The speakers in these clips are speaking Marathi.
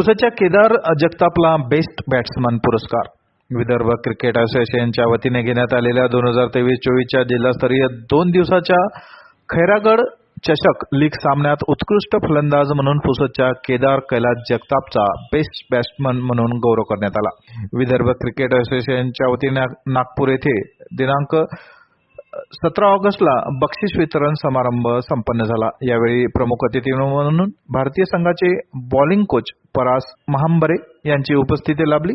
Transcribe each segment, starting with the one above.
पुसदच्या केदार जगतापला बेस्ट बॅट्समन पुरस्कार. विदर्भ क्रिकेट असोसिएशनच्या वतीने घेण्यात आलेल्या दोन हजार तेवीस चोवीसच्या जिल्हास्तरीय दोन दिवसाच्या खैरागड चषक लीग सामन्यात उत्कृष्ट फलंदाज म्हणून पुसदच्या केदार कैलास जगतापचा बेस्ट बॅट्समन म्हणून गौरव करण्यात आला. विदर्भ क्रिकेट असोसिएशनच्या वतीने नागपूर येथे दिनांक सतरा ऑगस्टला बक्षीस वितरण समारंभ संपन्न झाला. यावेळी प्रमुख अतिथी म्हणून भारतीय संघाचे बॉलिंग कोच परास महांबरे यांची उपस्थिती लाभली.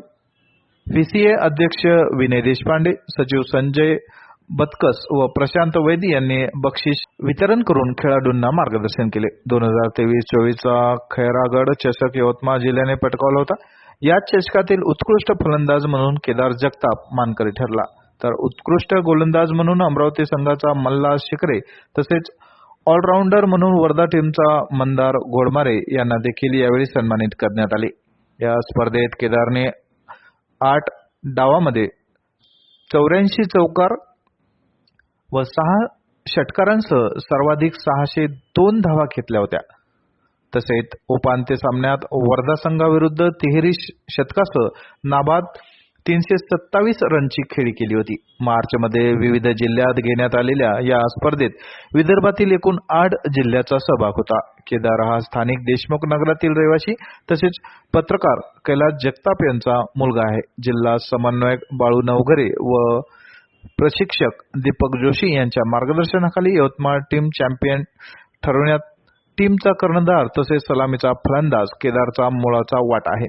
व्हीसीए अध्यक्ष विनय देशपांडे सचिव संजय बतकस व प्रशांत वैदी यांनी बक्षीस वितरण करून खेळाडूंना मार्गदर्शन केले. दोन हजार तेवीस चोवीसचा खैरागड चषक यवतमाळ जिल्ह्याने पटकावला होता. या चषकातील उत्कृष्ट फलंदाज म्हणून केदार जगताप मानकरी ठरला. तर उत्कृष्ट गोलंदाज म्हणून अमरावती संघाचा मल्हार शिकरे तसेच ऑलराऊंडर म्हणून वर्धा टीमचा मंदार घोडमारे यांना देखील यावेळी सन्मानित करण्यात आले. या स्पर्धेत केदारने आठ डावामध्ये चौऱ्याऐंशी चौकार व सहा षटकारांसह सर्वाधिक सहाशे दोन धावा घेतल्या होत्या. तसेच उपांत्य सामन्यात वर्धा संघाविरुद्ध तिहेरी शतकासह नाबाद तीनशे सत्तावीस रनची खेळी केली होती. मार्चमध्ये विविध जिल्ह्यात घेण्यात आलेल्या या स्पर्धेत विदर्भातील एकूण आठ जिल्ह्याचा सहभाग होता. केदार हा स्थानिक देशमुख नगरातील रहिवासी तसेच पत्रकार कैलास जगताप यांचा मुलगा आहे. जिल्हा समन्वयक बाळू नवघरे व प्रशिक्षक दीपक जोशी यांच्या मार्गदर्शनाखाली यवतमाळ टीम चॅम्पियन ठरवण्यात टीमचा कर्णधार तसेच सलामीचा फलंदाज केदारचा मुळाचा वाट आहे.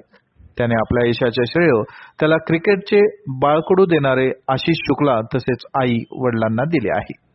त्याने आपल्या यशाचे श्रेय त्याला क्रिकेटचे बाळकडू देणारे आशिष शुक्ला तसेच आई वडिलांना दिले आहे.